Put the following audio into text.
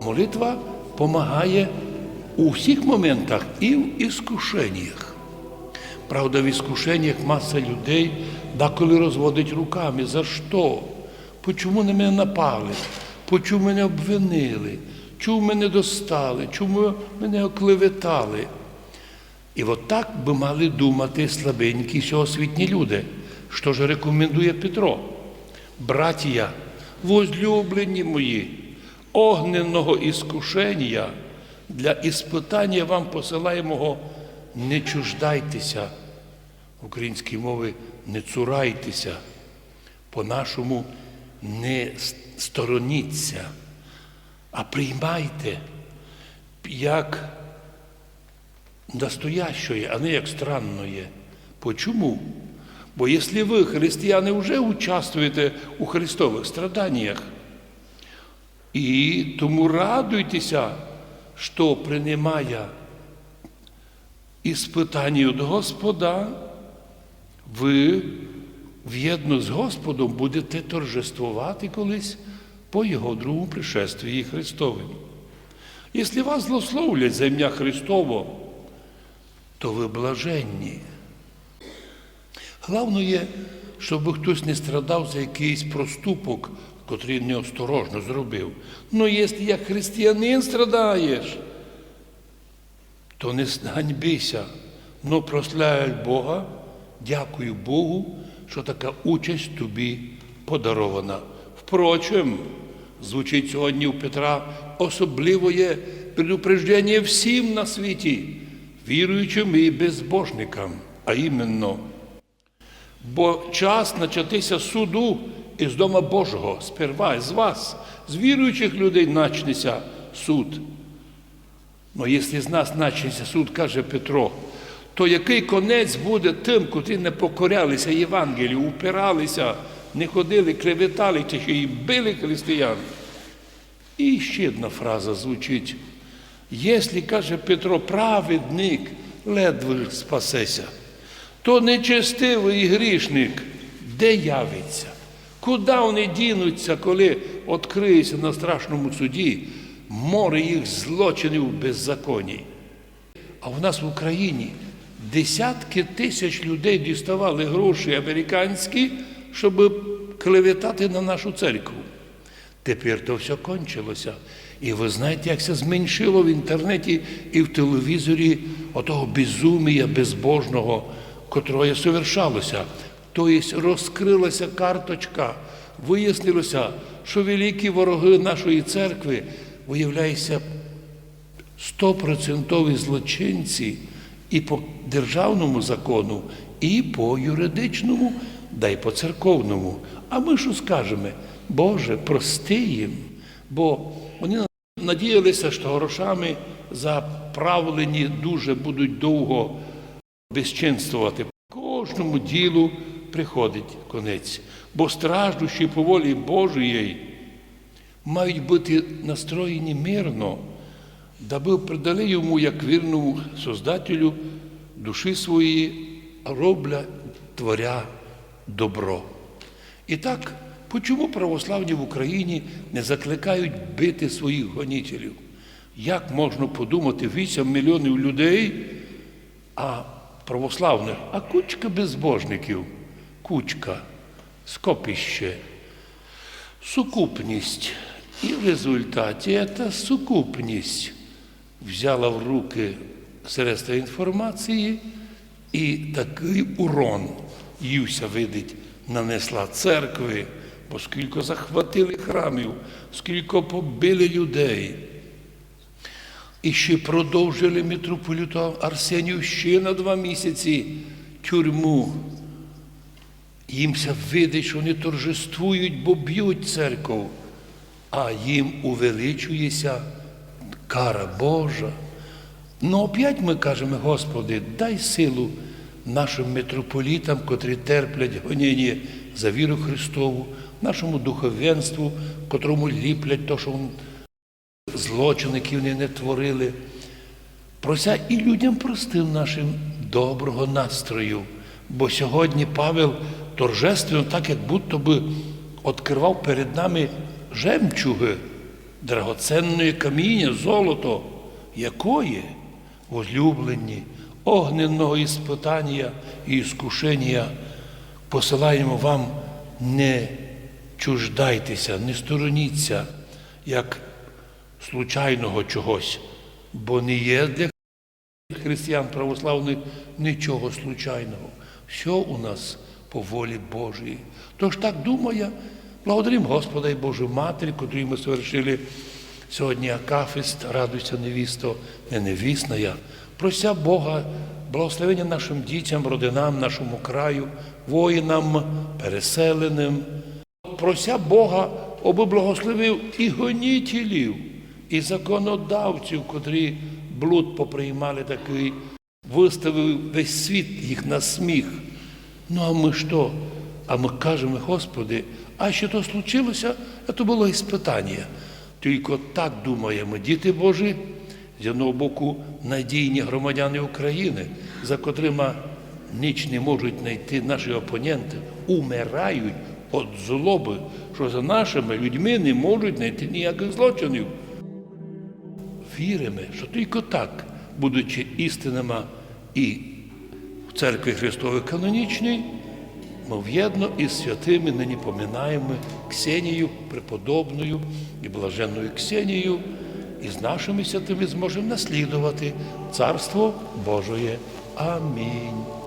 Молитва допомагає у всіх моментах і в іскушеннях. Правда, в іскушеннях маса людей деколи розводить руками. За що? Почому на мене напали? Почому мене обвинили? Чому мене достали? Чому мене оклеветали? І от так би мали думати слабенькі сьогосвітні люди. Що ж рекомендує Петро? Братія, возлюблені мої, огненного іскушення для іспитання вам посилаємого не чуждайтеся, української мови не цурайтеся, по-нашому не стороніться, а приймайте як настоящее, а не як странное. Почему? Бо якщо ви, християни, вже участвуєте у Христових страданнях, і тому радуйтеся, що приймає іспитання від Господа, ви в'єдно з Господом будете торжествувати колись по Його другому пришествії Христовим. Якщо вас злословлять за ім'я Христово, то ви блаженні. Головне є, щоб хтось не страдав за якийсь проступок, котрий неосторожно зробив. Ну, якщо як християнин страдаєш, то не ганьбися, но прославляй Бога, дякую Богу, що така участь тобі подарована. Впрочем, звучить сьогодні у Петра особливе предупреждення всім на світі, віруючим і безбожникам, а іменно, бо час начатися суду із дома Божого, сперва з вас, з віруючих людей начнеться суд. Ну, якщо з нас начнеться суд, каже Петро, то який конець буде тим, котрі не покорялися Євангелію, упиралися, не ходили, клеветали, чи ще й били християн. І ще одна фраза звучить. Якщо, каже Петро, праведник ледве спасеся, то нечестивий грішник де явиться? Куди вони дінуться, коли відкриється на страшному суді море їх злочинів беззаконій? А в нас в Україні десятки тисяч людей діставали гроші американські, щоб клеветати на нашу церкву. Тепер то все кончилося. І ви знаєте, як це зменшило в інтернеті і в телевізорі отого безумія безбожного, котрого совершалося. Тобто розкрилася карточка, вияснилося, що великі вороги нашої церкви виявляються стопроцентові злочинці і по державному закону, і по юридичному, да й по церковному. А ми що скажемо? Боже, прости їм, бо вони надіялися, що грошами заправлені дуже будуть довго безчинствувати. Кожному ділу приходить конець, бо страждущі по волі Божої мають бути настроєні мирно, даби придали йому, як вірному Создателю, душі свої, робля творя добро. І так, почому православні в Україні не закликають бити своїх гонітелів? Як можна подумати 8 мільйонів людей, а православних, а кучка безбожників, кучка, скопище, сукупність. І в результаті ця сукупність взяла в руки средства інформації і такий урон Юся видить нанесла церкви, бо скільки захватили храмів, скільки побили людей. І ще продовжили митрополіту Арсенію ще на два місяці тюрму. Їмся видить, що вони торжествують, бо б'ють церкву, а їм увеличується кара Божа. Ну опять ми кажемо, Господи, дай силу нашим митрополітам, котрі терплять гоніння за віру Христову, нашому духовенству, котрому ліплять то, що він злочин, які вони не творили. Прося і людям простив нашим доброго настрою. Бо сьогодні Павел торжественно, так як будто би відкривав перед нами жемчуги, драгоценне каміння, золото, якої возлюблені огненного іспитання і іскушення посилаємо вам не чуждайтеся, не стороніться, як случайного чогось, бо не є для християн православних нічого случайного. Все у нас по волі Божій. Тож так думає, благодарим Господа і Божу Матері, котру ми совершили сьогодні Акафист, радуйся невісто, не невісна я. Прося Бога, благословення нашим дітям, родинам, нашому краю, воїнам, переселеним. Прося Бога, аби благословив і гонітелів, і законодавців, котрі блуд поприймали такий, виставив весь світ їх на сміх. Ну а ми що? А ми кажемо, Господи, а що то случилося, це було іспитання. Тільки так думаємо, діти Божі, з одного боку, надійні громадяни України, за котрими ніч не можуть знайти наші опоненти, умирають від злоби, що за нашими людьми не можуть знайти ніяких злочинів. Віримо, що тільки так, будучи істинними і церкві Христової канонічній, ми в'єдно із святими нині поминаємо Ксенію преподобною і блаженною Ксенією, і з нашими святими зможемо наслідувати Царство Божоє. Амінь.